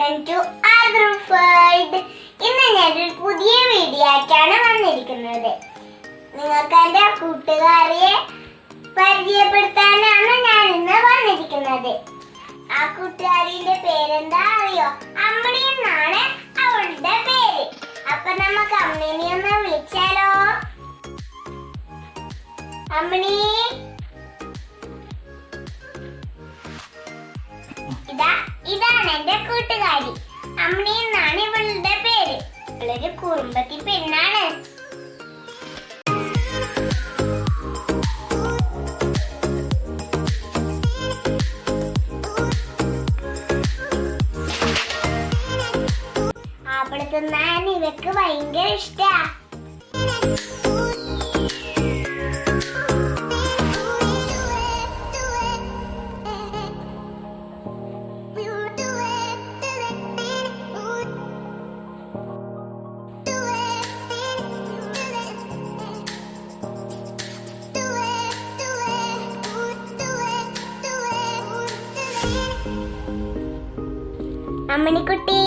Welcome to world ഇന്ന് ഞാനൊരു പുതിയ വീഡിയോ ആയിട്ടാണ് വന്നിരിക്കുന്നത്. നിങ്ങൾക്ക് എന്റെ കൂട്ടുകാരിയെ പരിചയപ്പെടുത്താനാണ് ഞാൻ ഇന്ന് വന്നിരിക്കുന്നത്. ആ കൂട്ടുകാരിന്റെ പേരെന്താ അറിയോ? അമ്മണി എന്നാണ് അവളുടെ പേര്. അപ്പൊ നമുക്ക് അമ്മണിനെ ഒന്ന് വിളിച്ചാലോ? അമ്മണി? എന്റെ കൂട്ടുകാരി. അമ്മണി എന്നാണ് ഇവളുടെ പേര്? ഇവളൊരു കുറുമ്പത്തി പെണ്ണാണ്. ആപ്പിൾ തിന്നാൻ ഇവക്ക് ഭയങ്കര ഇഷ്ടാ. അമ്മണിക്കുട്ടി.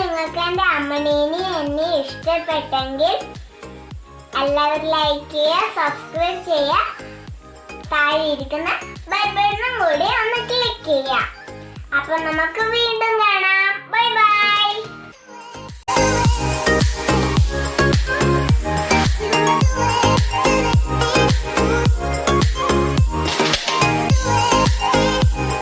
നിങ്ങൾക്ക് എന്റെ അമ്മണീനെ ഇഷ്ടപ്പെട്ടെങ്കിൽ എല്ലാവരും ലൈക്ക് ചെയ്യുക സബ്സ്ക്രൈബ് ചെയ്യുക. താഴെ ഇരിക്കുന്ന ബെൽ ബട്ടണും കൂടി ഒന്ന് ക്ലിക്ക് ചെയ്യാം. അപ്പൊ നമുക്ക് വീണ്ടും